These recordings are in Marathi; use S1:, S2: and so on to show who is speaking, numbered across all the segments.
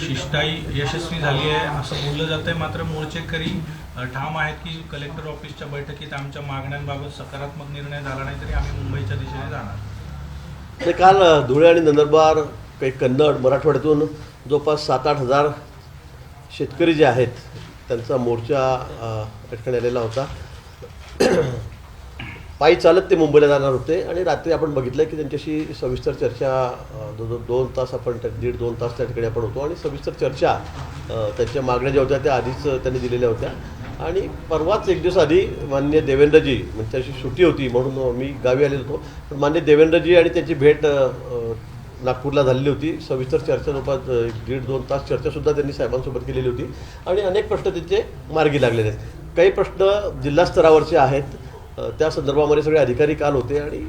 S1: शिष्टाई यशस्वी झाली आहे. असं बोललं जातंय. मात्र मोर्चेकरी ठाम आहेत की कलेक्टर ऑफिसच्या बैठकीत आमच्या मागण्यांबाबत सकारात्मक निर्णय झाला नाही तरी आम्ही मुंबईच्या दिशेने जाणार.
S2: ते काल धुळे आणि नंदुरबार काही कन्नड मराठवाड्यातून जवळपास सात आठ हजार शेतकरी जे आहेत त्यांचा मोर्चा या ठिकाणी आलेला होता. पायी चालत ते मुंबईला जाणार होते आणि रात्री आपण बघितलं की त्यांच्याशी सविस्तर चर्चा दो दो- दोन तास आपण दीड दोन तास त्या ठिकाणी आपण होतो आणि सविस्तर चर्चा त्यांच्या मागण्या ज्या होत्या त्या आधीच त्यांनी दिलेल्या होत्या. आणि परवाच एक दिवस आधी मान्य देवेंद्रजी म्हणजे त्याची सुट्टी होती म्हणून मी गावी आलेलो होतो पण मान्य देवेंद्रजी आणि त्यांची भेट नागपूरला झालेली होती. सविस्तर चर्चा जवळपास दीड दोन तास चर्चासुद्धा त्यांनी साहेबांसोबत केलेली होती आणि अनेक प्रश्न त्यांचे मार्गी लागलेले आहेत. काही प्रश्न जिल्हा स्तरावरचे आहेत. त्या संदर्भामध्ये सगळे अधिकारी काल होते आणि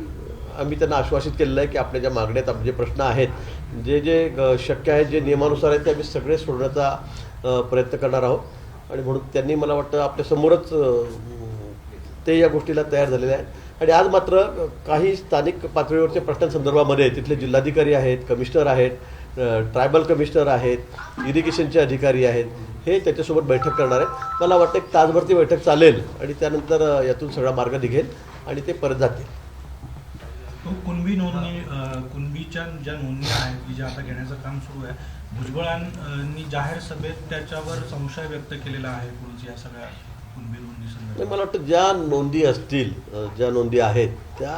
S2: आम्ही त्यांना आश्वासित केलेलं आहे की आपल्या ज्या मागण्या आहेत आपले जे प्रश्न आहेत जे जे शक्य आहेत जे नियमानुसार आहेत ते आम्ही सगळे सोडण्याचा प्रयत्न करणार आहोत. आणि म्हणून त्यांनी मला वाटतं आपल्यासमोरच ते या गोष्टीला तयार झालेले आहेत. आणि आज मात्र काही स्थानिक पातळीवरच्या प्रश्नांसंदर्भामध्ये तिथले जिल्हाधिकारी आहेत कमिशनर आहेत ट्रायबल कमिशनर आहेत इरिगेशनचे अधिकारी आहेत हे त्याच्यासोबत बैठक करणार आहेत. मला वाटतं एक तासभर ती बैठक चालेल आणि त्यानंतर यातून सगळा मार्ग निघेल आणि ते परत जातील.
S1: कुणबी नोंदणी कुणबीच्या ज्या नोंदणी आहेत की ज्या आता घेण्याचं काम सुरू आहे भुजबळांनी जाहीर सभेत त्याच्यावर संशय व्यक्त केलेला आहे पुढच्या या सगळ्या कुणबी नोंदणी
S2: मला वाटतं ज्या नोंदी असतील ज्या नोंदी आहेत त्या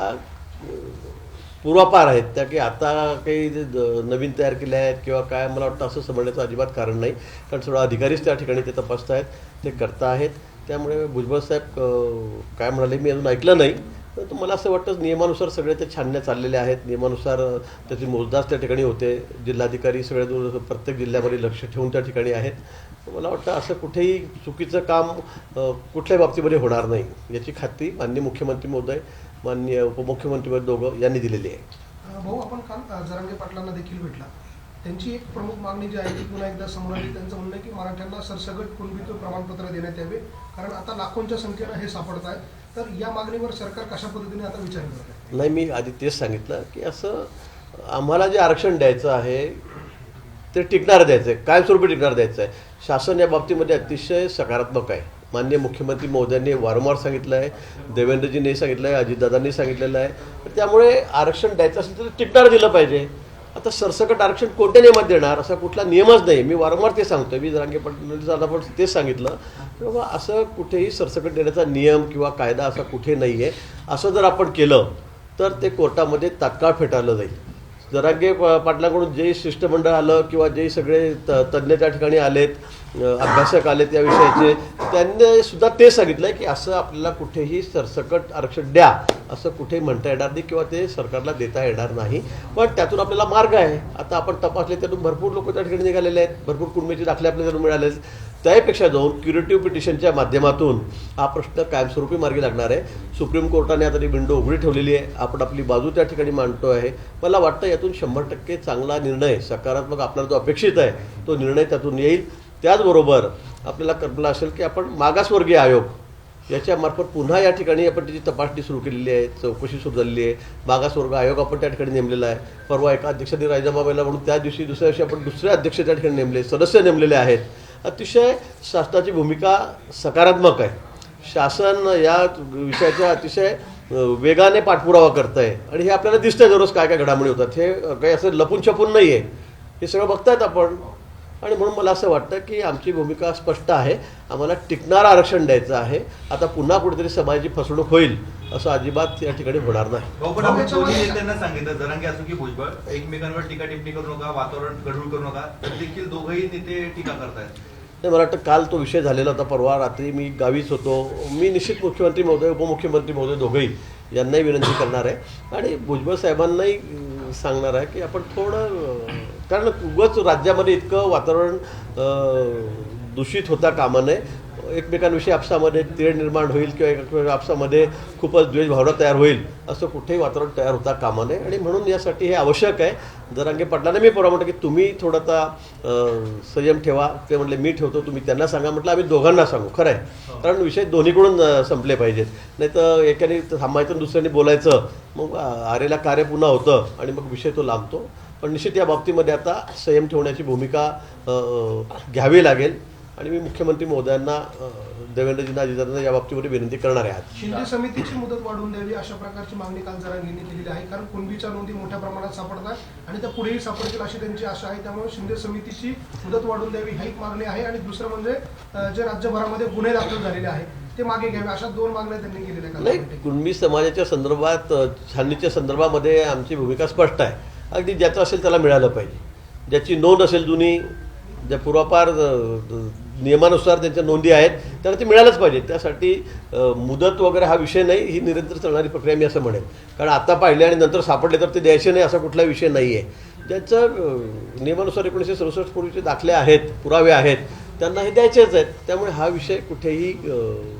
S2: पूर्वापार आहेत त्या की आता काही जे द- नवीन तयार केल्या आहेत किंवा काय मला वाटतं असं समजण्याचं अजिबात कारण नाही. कारण सगळं अधिकारीच त्या ठिकाणी ते तपासत आहेत ते करता आहेत. त्यामुळे भुजबळ साहेब काय म्हणाले मी अजून ऐकलं नाही. तर मला असं वाटतं नियमानुसार सगळे ते छानण्या चाललेल्या आहेत. नियमानुसार त्याची मोजदास त्या ठिकाणी होते. जिल्हाधिकारी सगळे दूर प्रत्येक जिल्ह्यामध्ये लक्ष ठेवून त्या ठिकाणी आहेत. मला वाटतं असं कुठेही चुकीचं काम कुठल्याही बाबतीमध्ये होणार नाही. याची खात्री माननीय मुख्यमंत्री महोदय माननीय उपमुख्यमंत्री दोघं यांनी दिलेली आहे.
S3: भाऊ आपण काल जरांगे पाटलांना देखील भेटला. त्यांची एक प्रमुख मागणी जी आहे ती पुन्हा एकदा समोर आली. त्यांचं म्हणणं आहे की मराठ्यांना सरसकट कुणबीचं प्रमाणपत्र देण्यात यावे कारण आता लाखोंच्या संख्येनं हे सापडत आहे तर या मागणीवर सरकार कशा पद्धतीने आता विचार करत आहे?
S2: नाही मी आधी तेच सांगितलं की असं आम्हाला जे आरक्षण द्यायचं आहे ते टिकणार द्यायचं आहे कायमस्वरूपी टिकणार द्यायचं आहे शासन या बाबतीमध्ये अतिशय सकारात्मक आहे. माननीय मुख्यमंत्री महोदयांनी वारंवार सांगितलं आहे देवेंद्रजींनी सांगितलं आहे अजितदादांनी सांगितलेलं आहे. त्यामुळे आरक्षण द्यायचं असेल तर टिकणार दिलं पाहिजे. आता सरसकट आरक्षण कोणत्या नियमात देणार? असा कुठला नियमच नाही. मी वारंवार ते सांगतो मी जरांगे पाटील पण तेच सांगितलं. की बाबा असं कुठेही सरसकट देण्याचा नियम किंवा कायदा असा कुठे नाही आहे असं जर आपण केलं तर ते कोर्टामध्ये तात्काळ फेटाळलं जाईल. जरांगे प- पाटलाकडून जे शिष्टमंडळ आलं किंवा जे सगळे त तज्ज्ञ त्या ठिकाणी आलेत अभ्यासक आले त्या विषयाचे त्यांनी सुद्धा ते सांगितलं की असं आपल्याला कुठेही सरसकट आरक्षण द्या असं कुठेही म्हणता येणार नाही किंवा ते सरकारला देता येणार नाही. पण त्यातून आपल्याला मार्ग आहे. आता आपण तपासले त्यातून भरपूर लोक त्या ठिकाणी निघालेले आहेत. भरपूर कुणबीचे दाखले आपल्याला मिळाले आहेत. त्यापेक्षा जाऊन क्युरेटिव्ह पिटिशनच्या माध्यमातून हा प्रश्न कायमस्वरूपी मार्गी लागणार आहे. सुप्रीम कोर्टाने आता ती विंडो उघडी ठेवलेली आहे. आपण आपली बाजू त्या ठिकाणी मांडतो आहे. मला वाटतं यातून शंभर टक्के चांगला निर्णय सकारात्मक आपल्याला जो अपेक्षित आहे तो निर्णय त्यातून येईल. त्याचबरोबर आपल्याला कल्पना असेल की आपण मागासवर्गीय आयोग याच्यामार्फत पुन्हा या ठिकाणी आपण त्याची तपासणी सुरू केलेली आहे चौकशी सुरू झालेली आहे. मागासवर्ग आयोग आपण त्या ठिकाणी नेमलेला आहे. परवा एका अध्यक्षांनी राजीनामा म्हणून त्या दिवशी दुसऱ्या दिवशी आपण दुसरे अध्यक्ष त्या ठिकाणी नेमले सदस्य नेमलेले आहेत. अतिशय शासनाची भूमिका सकारात्मक आहे. शासन या विषयाच्या अतिशय वेगाने पाठपुरावा करत आहे आणि हे आपल्याला दिसतंय दररोज काय काय घडामोडी होतात. हे काही असं लपून छपून नाही आहे हे सगळं बघतायत आपण. आणि म्हणून मला असं वाटतं की आमची भूमिका स्पष्ट आहे. आम्हाला टिकणारं आरक्षण द्यायचं आहे. आता पुन्हा कुठेतरी समाजाची फसवणूक होईल असं अजिबात या ठिकाणी होणार नाही.
S4: नेत्यांना सांगितलं जरांगे असो की भुजबळ एकमेकांवर टीका टिप्पणी करू नका वातावरण गडबड करू नका तर देखील दोघंही नेते टीका करतायत.
S2: नाही मला वाटतं काल तो विषय झालेला होता परवा रात्री मी गावीच होतो. मी निश्चित मुख्यमंत्री महोदय उपमुख्यमंत्री महोदय दोघंही यांनाही विनंती करणार आहे. आणि भुजबळ साहेबांनाही सांगणार आहे की आपण थोडं कारण उगच राज्यामध्ये इतकं वातावरण दूषित होता कामा नये एकमेकांविषयी आपसामध्ये तेढ निर्माण होईल किंवा एकमेकांच्या आपसामध्ये खूपच द्वेषभावना तयार होईल असं कुठेही वातावरण तयार होता कामा नये आणि म्हणून यासाठी हे आवश्यक आहे. जरांगे पाटलाने मी परवा म्हटलं की तुम्ही थोडासा संयम ठेवा. ते म्हटले मी ठेवतो तुम्ही त्यांना सांगा. म्हटलं आम्ही दोघांना सांगू. खरं आहे. कारण विषय दोन्हीकडून संपले पाहिजेत. नाही तर एकाने थांबायचं दुसऱ्याने बोलायचं. मग आरेला कार्य पुन्हा होतं आणि मग विषय तो लांबतो. पण निश्चित या बाबतीमध्ये आता संयम ठेवण्याची भूमिका घ्यावी लागेल. आणि मी मुख्यमंत्री महोदयांना देवेंद्रजींना अजितदादांना या बाबतीमध्ये विनंती करणार आहे आज.
S3: शिंदे समितीची मुदत वाढवून द्यावी अशा प्रकारची मागणी काल जरांगींनी केलेली आहे. कारण कुणबीच्या नोंदी मोठ्या प्रमाणात सापडतात आणि त्या पुढेही सापडतील अशी त्यांची आशा आहे. त्यामुळे शिंदे समितीची मुदत वाढवून द्यावी ही एक मागणी आहे. आणि दुसरं म्हणजे जे राज्यभरामध्ये गुन्हे दाखल झालेले आहेत ते मागे घ्यावे. अशा दोन मागण्या त्यांनी केलेल्या काल
S2: नाही. कुणबी समाजाच्या संदर्भात छाननीच्या संदर्भामध्ये आमची भूमिका स्पष्ट आहे. अगदी ज्याचं असेल त्याला मिळालं पाहिजे. ज्याची नोंद असेल जुनी ज्या पूर्वापार नियमानुसार त्यांच्या नोंदी आहेत त्याला ते मिळालंच पाहिजे. त्यासाठी मुदत वगैरे हा विषय नाही ही निरंतर चालणारी प्रक्रिया मी असं म्हणेन. कारण आता पाहिले आणि नंतर सापडले तर ते द्यायचे नाही असा कुठला विषय नाही आहे ज्यांचं नियमानुसार एकोणीसशे सदुसष्ट पूर्वीचे दाखले आहेत पुरावे आहेत त्यांना हे द्यायचेच आहेत. त्यामुळे हा विषय कुठेही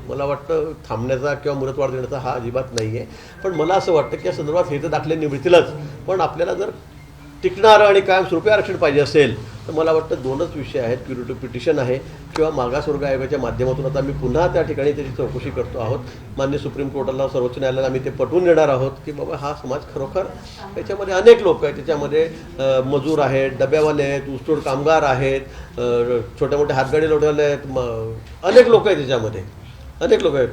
S2: मला वाटतं थांबण्याचा किंवा मुदतवाढ देण्याचा हा अजिबात नाही आहे पण मला असं वाटतं की या संदर्भात हे तर दाखले निवडतीलच. पण आपल्याला जर टिकणारं आणि कायमस्वरूपी आरक्षण पाहिजे असेल तर मला वाटतं दोनच विषय आहेत क्युरेटिव्ह पिटिशन आहे किंवा मागासवर्ग आयोगाच्या माध्यमातून आता मी पुन्हा त्या ठिकाणी त्याची चौकशी करतो आहोत. मान्य सुप्रीम कोर्टाला सर्वोच्च न्यायालयाला आम्ही ते पटवून देणार आहोत की बाबा हा समाज खरोखर त्याच्यामध्ये अनेक लोक आहेत त्याच्यामध्ये मजूर आहेत डब्यावाले आहेत ऊसतोड कामगार आहेत छोटे छोट्या मोठ्या हातगाडी लोटवाले आहेत म- अनेक लोक आहेत त्याच्यामध्ये. अनेक लोक आहेत.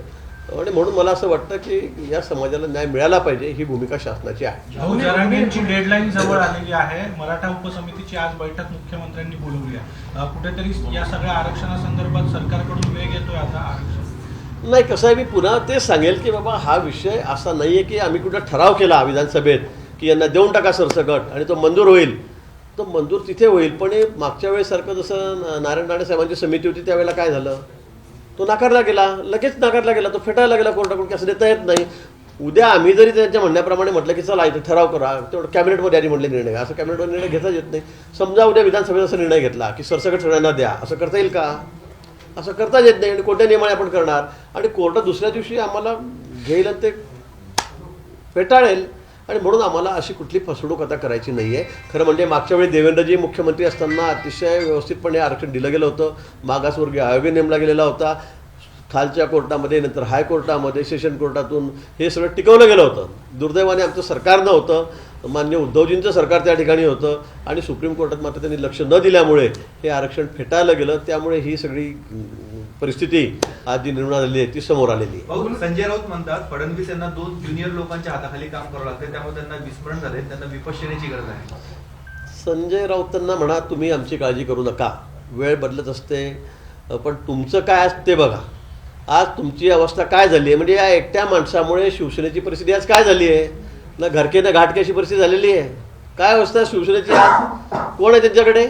S2: आणि म्हणून मला असं वाटतं की या समाजाला न्याय मिळाला पाहिजे ही भूमिका शासनाची आहे.
S1: डेडलाईन जवळ आलेली आहे. मराठा उपसमितीची आज बैठक मुख्यमंत्र्यांनी बोलवली आहे. कुठेतरी या सगळ्या आरक्षणासंदर्भात सरकारकडून वेग येतोय आता आरक्षण.
S2: नाही कसं आहे मी पुन्हा तेच सांगेल की बाबा हा विषय असा नाही आहे की आम्ही कुठं ठराव केला विधानसभेत की यांना देऊन टाका सरसकट आणि तो मंजूर होईल. तो मंजूर तिथे होईल पण मागच्या वेळेसारखं जसं नारायण राणे साहेबांची समिती होती त्यावेळेला काय झालं? तो नाकारला गेला लगेच नाकारला गेला तो फेटायला गेला कोर्टाकडून की असं देता येत नाही. उद्या आम्ही जरी त्यांच्या म्हणण्याप्रमाणे म्हटलं की चला इथे ठराव करा तेवढं कॅबिनेटमध्ये आधी म्हटले निर्णय असं कॅबिनेटवर निर्णय घेता येत नाही. समजा उद्या विधानसभेत असा निर्णय घेतला की सरसकट सगळ्यांना द्या असं करता येईल का? असं करता येत नाही. आणि कोणत्या नियमाने आपण करणार? आणि कोर्ट दुसऱ्या दिवशी आम्हाला घेईल आणि ते फेटाळेल. आणि म्हणून आम्हाला अशी कुठली फसवणूक आता करायची नाही आहे खरं म्हणजे मागच्या वेळी देवेंद्रजी मुख्यमंत्री असताना अतिशय व्यवस्थितपणे आरक्षण दिलं गेलं होतं. मागासवर्गीय आयोग नेमला गेलेला होता. खालच्या कोर्टामध्ये नंतर हायकोर्टामध्ये सेशन कोर्टातून हे सगळं टिकवलं गेलं होतं. दुर्दैवाने आमचं सरकार नव्हतं. मान्य उद्धवजींचं सरकार त्या ठिकाणी होतं. आणि सुप्रीम कोर्टात मात्र त्यांनी लक्ष न दिल्यामुळे हे आरक्षण फेटाळलं गेलं. त्यामुळे ही सगळी परिस्थिती आज जी निर्माण झालेली आहे ती समोर आलेली आहे.
S4: संजय राऊत म्हणतात फडणवीस यांना दोन ज्युनियर लोकांच्या हाताखाली काम करावं लागते त्यामुळे त्यांना विस्मरण झाले त्यांना विपश्यनेची गरज आहे.
S2: संजय राऊतांना म्हणा तुम्ही आमची काळजी करू नका. वेळ बदलत असते पण तुमचं काय असते ते बघा. आज तुमची अवस्था काय झाली आहे? म्हणजे या एकट्या माणसामुळे शिवसेनेची परिस्थिती आज काय झाली आहे? ना घरके ना घाटके अशी परिस्थिती झालेली आहे. काय अवस्था शिवसेनेची आज? कोण आहे त्यांच्याकडे?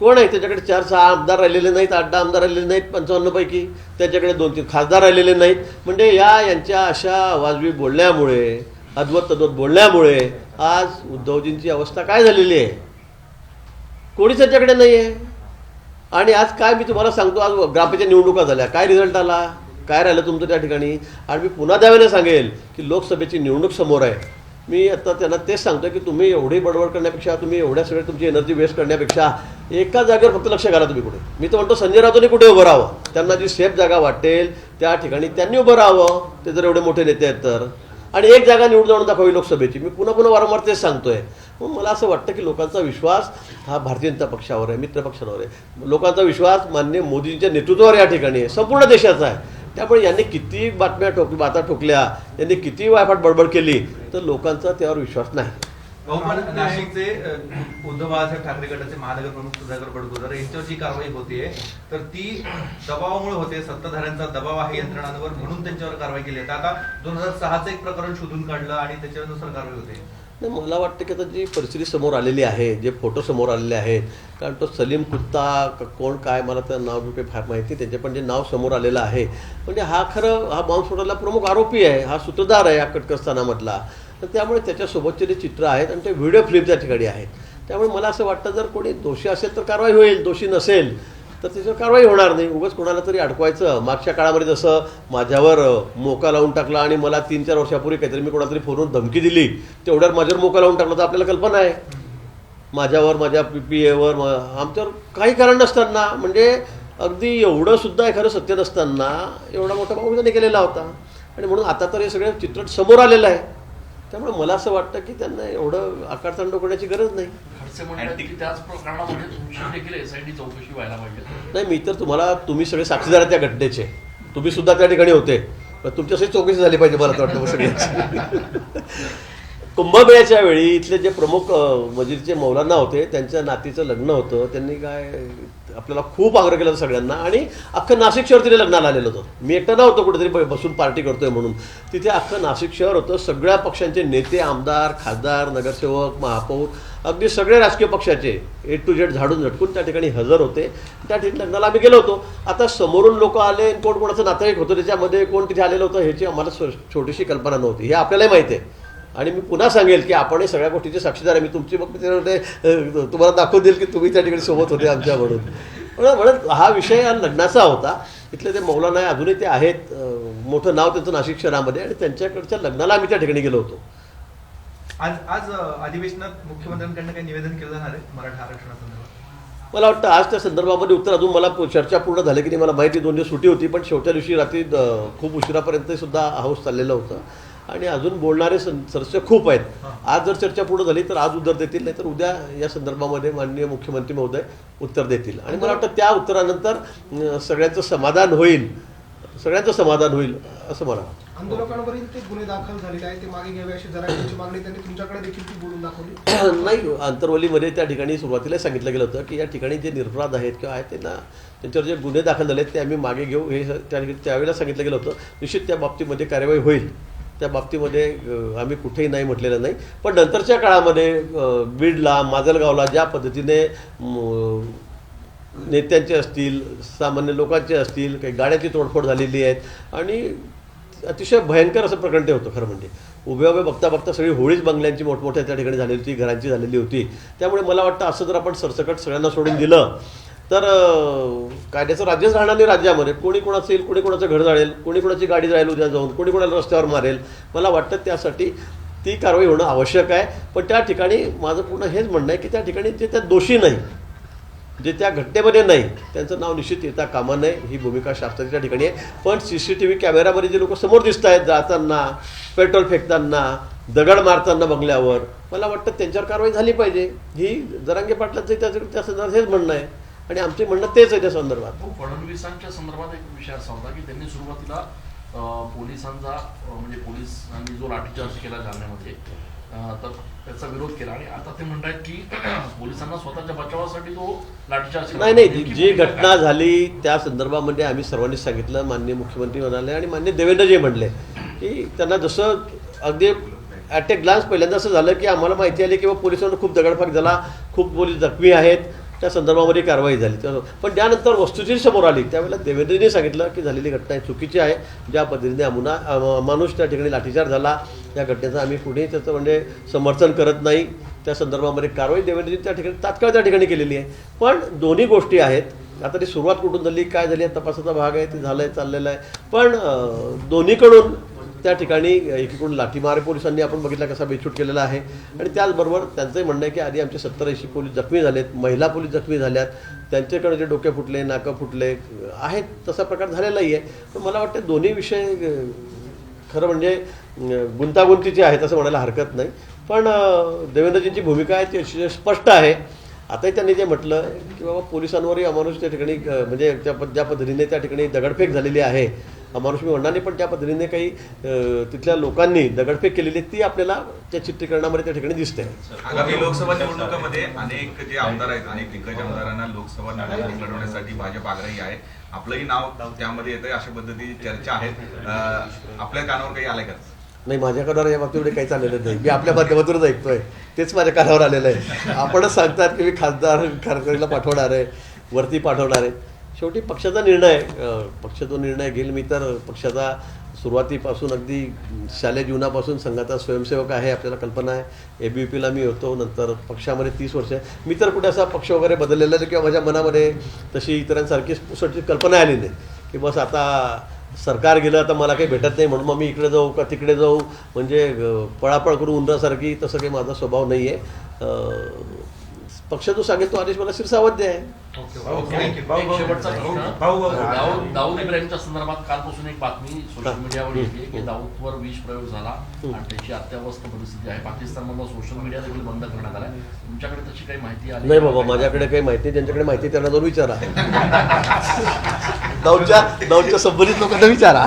S2: कोण आहे? त्याच्याकडे चार सहा आमदार राहिलेले नाहीत आठ दहा आमदार राहिलेले नाहीत पंचावन्नपैकी त्याच्याकडे दोन तीन खासदार राहिलेले नाहीत. म्हणजे या यांच्या अशा वाजवी बोलण्यामुळे अद्वत तद्वत बोलण्यामुळे आज उद्धवजींची अवस्था काय झालेली आहे? कोणीच त्याच्याकडे नाही आहे आणि आज काय मी तुम्हाला सांगतो आज ग्रामपंचायत निवडणुका झाल्या. काय रिझल्ट आला? काय राहिलं तुमचं त्या ठिकाणी? आणि मी पुन्हा त्यावेळेला सांगेल की लोकसभेची निवडणूक समोर आहे. मी आता त्यांना तेच सांगतो की तुम्ही एवढी बडबड करण्यापेक्षा तुम्ही एवढ्या सगळ्या तुमची एनर्जी वेस्ट करण्यापेक्षा एका जागेवर फक्त लक्ष घाला तुम्ही कुठे मी तर म्हणतो संजय राऊतांनी कुठे उभं राहावं? त्यांना जी सेफ जागा वाटेल त्या ठिकाणी त्यांनी उभं राहावं. ते जर एवढे मोठे नेते आहेत तर. आणि एक जागा निवडून जाऊन दाखवावी लोकसभेची. मी पुन्हा पुन्हा वारंवार तेच सांगतोय. मग मला असं वाटतं की लोकांचा विश्वास हा भारतीय जनता पक्षावर आहे मित्रपक्षांवर आहे. लोकांचा विश्वास मान्य मोदींच्या नेतृत्वावर या ठिकाणी आहे. संपूर्ण देशाचा आहे. त्यामुळे यांनी किती बातम्या ठोक बाता ठोकल्या यांनी किती वायफाट बडबड केली तर लोकांचा त्यावर विश्वास नाही.
S4: पण नाशिकचे उद्धव बाळासाहेब ठाकरे गटाचे महानगर प्रमुख सुधाकर बडगुजर यांच्यावर जी कारवाई होतीये. तर ती दबावामुळे होते सत्ताधाऱ्यांचा दबाव आहे यंत्रणांवर म्हणून त्यांच्यावर कारवाई केली आहे. आता दोन हजार सहाचं एक प्रकरण शोधून काढलं आणि त्याच्यानुसार कारवाई होते.
S2: मला वाटतं की आता जी परिस्थिती समोर आलेली आहे जे फोटो समोर आलेले आहेत कारण तो सलीम कुत्ता क- कोण काय मला तर नाव फार माहिती त्याचे पण जे नाव समोर आलेलं आहे. म्हणजे हा खरं हा बॉम्बस्फोटाला प्रमुख आरोपी आहे हा सूत्रधार आहे या कटकस्थानामधला तर त्यामुळे त्याच्यासोबतचे जे चित्र आहेत आणि ते व्हिडिओ फिल्म त्या ठिकाणी आहेत. त्यामुळे मला असं वाटतं जर कोणी दोषी असेल तर कारवाई होईल दोषी नसेल तर त्याच्यावर कारवाई होणार नाही. उगाच कोणाला तरी अडकवायचं. मागच्या काळामध्ये जसं माझ्यावर मोका लावून टाकला आणि मला तीन चार वर्षापूर्वी काहीतरी मी कोणातरी फोनवर धमकी दिली तेवढ्यावर माझ्यावर मोका लावून टाकला तर आपल्याला कल्पना आहे. माझ्यावर माझ्या पी पी एवर आमच्यावर काही कारण नसताना म्हणजे अगदी एवढं सुद्धा एखादं सत्य नसताना एवढा मोठा भाऊ त्यांनी केलेला होता. आणि म्हणून आता तर हे सगळं चित्र समोर आलेलं आहे. त्यामुळे मला असं वाटतं की त्यांना एवढं आकारतांड करण्याची गरज नाही.
S5: खडसे म्हणतात की त्याच प्रकरणामध्ये तुमची देखील एसआयटी चौकशी व्हायला पाहिजे.
S2: नाही मी तर तुम्हाला तुम्ही सगळे साक्षीदार आहेत त्या घटनेचे. तुम्ही सुद्धा त्या ठिकाणी होते. पण तुमच्यासाठी चौकशी झाली पाहिजे मला वाटतं सगळ्यांची. कुंभमेळ्याच्या वेळी इथले जे प्रमुख अ, मस्जिदचे मौलाना होते त्यांच्या नातीचं लग्न होतं. त्यांनी काय आपल्याला खूप आग्रह केला सगळ्यांना. आणि अख्खं नाशिक शहर तिथे लग्नाला आलेलं होतं. मी एकटा नव्हतं कुठेतरी ब- बसून पार्टी करतोय म्हणून. तिथे अख्खं नाशिक शहर होतं. सगळ्या पक्षांचे नेते आमदार खासदार नगरसेवक महापौर अगदी सगळे राजकीय पक्षाचे ए टू झेड झाडून झटकून त्या ठिकाणी हजर होते. त्या ठिकाणी लग्नाला आम्ही गेलो होतो. आता समोरून लोक आले कोण कोणाचं नातेवाईक होतं त्याच्यामध्ये कोण तिथे आलेलं होतं ह्याची आम्हाला छोटीशी कल्पना नव्हती. हे आपल्यालाही माहिती आहे. आणि मी पुन्हा सांगेल की आपण सगळ्या गोष्टीचे साक्षीदार आहे. मी तुमची मग तुम्हाला दाखवून देईल की तुम्ही त्या ठिकाणी सोबत होते आमच्या म्हणून. म्हणून म्हणत हा विषय हा लग्नाचा होता. इथले ते मौलाना अजूनही ते आहेत. मोठं नाव त्यांचं नाशिक शहरामध्ये आणि त्यांच्याकडच्या लग्नाला आम्ही त्या ठिकाणी गेलो होतो.
S4: आज आज अधिवेशनात मुख्यमंत्र्यांकडनं काही निवेदन केलं जाणार आहे मराठा आरक्षणासंदर्भात?
S2: मला वाटतं आज त्या संदर्भामध्ये उत्तर अजून मला चर्चा पूर्ण झाली की नाही. मला माहिती दोन दिवस सुट्टी होती पण शेवटच्या दिवशी रात्री खूप उशिरापर्यंत सुद्धा हाऊस चाललेलं होतं. आणि अजून बोलणारे सदस्य खूप आहेत. आज जर चर्चा पूर्ण झाली तर आज उत्तर देतील नाही तर उद्या या संदर्भामध्ये माननीय मुख्यमंत्री महोदय उत्तर देतील. आणि मला वाटतं त्या उत्तरानंतर सगळ्यांचं समाधान होईल. सगळ्यांचं समाधान होईल असं मला वाटतं.
S3: आंदोलकांवरील ते गुन्हे दाखल झालेले आहेत ते मागे घ्यावे अशी जरांगेची मागणी त्यांनी तुमच्याकडे देखील ती बोलून दाखवली.
S2: नाही आंतरवलीमध्ये त्या ठिकाणी सुरुवातीला सांगितलं गेलं होतं की या ठिकाणी जे निरपराध आहेत किंवा आहेत त्यांना त्यांच्यावर जे गुन्हे दाखल झाले आहेत ते आम्ही मागे घेऊ हे त्या त्यावेळेला सांगितलं गेलं होतं. निश्चित त्या बाबतीमध्ये कार्यवाही होईल. त्या बाबतीमध्ये आम्ही कुठेही नाही म्हटलेलं नाही. पण नंतरच्या काळामध्ये बीडला माजलगावला ज्या पद्धतीने नेत्यांचे असतील सामान्य लोकांचे असतील काही गाड्याची तोडफोड झालेली आहेत आणि अतिशय भयंकर असं प्रकरण ते होतं खरं म्हणजे. उभ्या उभ्या बघता बघता सगळी होळीच बंगल्यांची मोठमोठ्या त्या ठिकाणी झालेली होती घरांची झालेली होती. त्यामुळे मला वाटतं असं जर आपण सरसकट सगळ्यांना सोडून दिलं तर कायद्याचं राज्यच राहणार नाही राज्यामध्ये. कोणी कोणाचं येईल कोणी कोणाचं घर जाळेल कोणी कोणाची गाडी जाईल उद्या जाऊन कोणी कोणाला रस्त्यावर मारेल. मला वाटतं त्यासाठी ती कारवाई होणं आवश्यक आहे. पण त्या ठिकाणी माझं पूर्ण हेच म्हणणं आहे की त्या ठिकाणी जे त्या दोषी नाही जे त्या घटनेमध्ये नाही त्यांचं नाव निश्चित येता कामा नये. ही भूमिका शास्त्राच्या ठिकाणी आहे. पण सी सी टी व्ही कॅमेरामध्ये जे लोक समोर दिसत आहेत जाताना पेट्रोल फेकताना दगड मारताना बंगल्यावर मला वाटतं त्यांच्यावर कारवाई झाली पाहिजे. ही जरांगे पाटलाचं त्या त्या संदर्भात हेच म्हणणं आहे. आणि आमचे म्हणणं तेच आहे त्या संदर्भात
S5: भाऊ, फडणवीसांच्या संदर्भात एक विषय असा होता की त्यांनी सुरुवातीला पोलिसांचा म्हणजे पोलिसांनी जो लाठीचार्ज केला जालन्यामध्ये तर त्याचा विरोध केला आणि आता ते म्हणतायत की पोलिसांना स्वतःच्या बचावासाठी तो लाठीचार्ज.
S2: नाही नाही जी घटना? झाली त्या संदर्भामध्ये आम्ही सर्वांनी सांगितलं माननीय मुख्यमंत्री म्हणाले आणि मान्य देवेंद्रजी म्हणले की त्यांना जसं अगदी ॲट ए ग्लान्स पहिल्यांदा असं झालं की आम्हाला माहिती आली की बा पोलिसांना खूप दगडफाक झाला खूप पोलीस जखमी आहेत त्या संदर्भामध्ये कारवाई झाली. तर- पण त्यानंतर वस्तुस्थिती समोर आली. त्यावेळेला देवेंद्रजींनी सांगितलं की झालेली घटना ही चुकीची आहे. ज्या पद्धतीने अमुना माणूस त्या ठिकाणी लाठीचार झाला या घटनेचं आम्ही कुठेही त्याचं म्हणजे समर्थन करत नाही. त्या संदर्भामध्ये कारवाई देवेंद्रजी त्या ठिकाणी तात्काळ त्या ठिकाणी केलेली आहे. पण दोन्ही गोष्टी आहेत. आता ती सुरुवात कुठून झाली काय झाली आहे तपासाचा भाग आहे ते झालं आहे चाललेलं आहे. पण दोन्हीकडून त्या ठिकाणी एकीकडून लाठीमार पोलिसांनी आपण बघितला कसा बेछूट केलेला आहे. आणि त्याचबरोबर त्यांचंही म्हणणं आहे की आधी आमचे सत्तर ऐंशी पोलीस जखमी झालेत महिला पोलीस जखमी झाल्यात. त्यांच्याकडे जे डोके फुटले नाकं फुटले आहेत तसा प्रकार झालेलाही आहे. पण मला वाटतं दोन्ही विषय खरं म्हणजे गुंतागुंतीचे आहेत असं म्हणायला हरकत नाही. पण देवेंद्रजींची भूमिका आहे ती अतिशय स्पष्ट आहे. आताही त्यांनी जे म्हटलं की बाबा पोलिसांवरही अमानुष त्या ठिकाणी म्हणजे त्या पद- ज्या पद्धतीने त्या ठिकाणी दगडफेक झालेली आहे अमानुष मी म्हणणार नाही पण त्या पद्धतीने काही तिथल्या लोकांनी दगडफेक केलेली ती आपल्याला त्या चित्रीकरणामध्ये त्या ठिकाणी दिसते.
S6: आगामी लोकसभा निवडणुकामध्ये अनेक जे आमदार आहेत अनेक दिग्गज आमदारांना लोकसभा निवडणूक लढवण्यासाठी भाजप आग्रही आहे. आपलंही नाव त्यामध्ये येतंय अशा पद्धतीची चर्चा आहे आपल्या कानावर काही आलंय का?
S2: नाही माझ्या कानावर या बाबतीमध्ये काही चाललेलं नाही. मी आपल्या माध्यमातूनच ऐकतोय. तेच माझ्या कानावर आलेलं आहे. आपणच सांगतात की मी खासदार खासदारीला पाठवणार आहे वरती पाठवणार आहे. शेवटी पक्षाचा निर्णय पक्ष तो निर्णय घेईल मी तर. पक्षाचा सुरुवातीपासून अगदी शालेय जीवनापासून संघाचा स्वयंसेवक आहे आपल्याला कल्पना आहे. ए बी पीला मी होतो नंतर पक्षामध्ये तीस वर्ष. मी तर कुठे असा पक्ष वगैरे बदललेला नाही किंवा माझ्या मनामध्ये तशी इतरांसारखी पुसटची कल्पना आली नाही. की बस आता सरकार गेलं आता मला काही भेटत नाही म्हणून मग मी इकडे जाऊ का तिकडे जाऊ. म्हणजे पळापळ करून उंदरासारखी तसं काही माझा स्वभाव नाही आहे पक्ष जो सांगेल तो आदेश मला शिरसावध्य आहे
S5: दाऊद दाऊद इब्राहिमच्या संदर्भात कालपासून एक बातमी सोशल. मीडियावर येते की. दाऊदवर विष प्रयोग झाला. आणि त्याची अत्यावस्थ परिस्थिती आहे. पाकिस्तानमधलं सोशल मीडिया देखील बंद करण्यात आलाय. तुमच्याकडे तशी काही माहिती आली
S2: नाही बाबा माझ्याकडे काही माहिती ज्यांच्याकडे माहिती आहे त्यांना जाऊन विचारा. दौडच्या दौडच्या संबंधित लोकांना विचारा.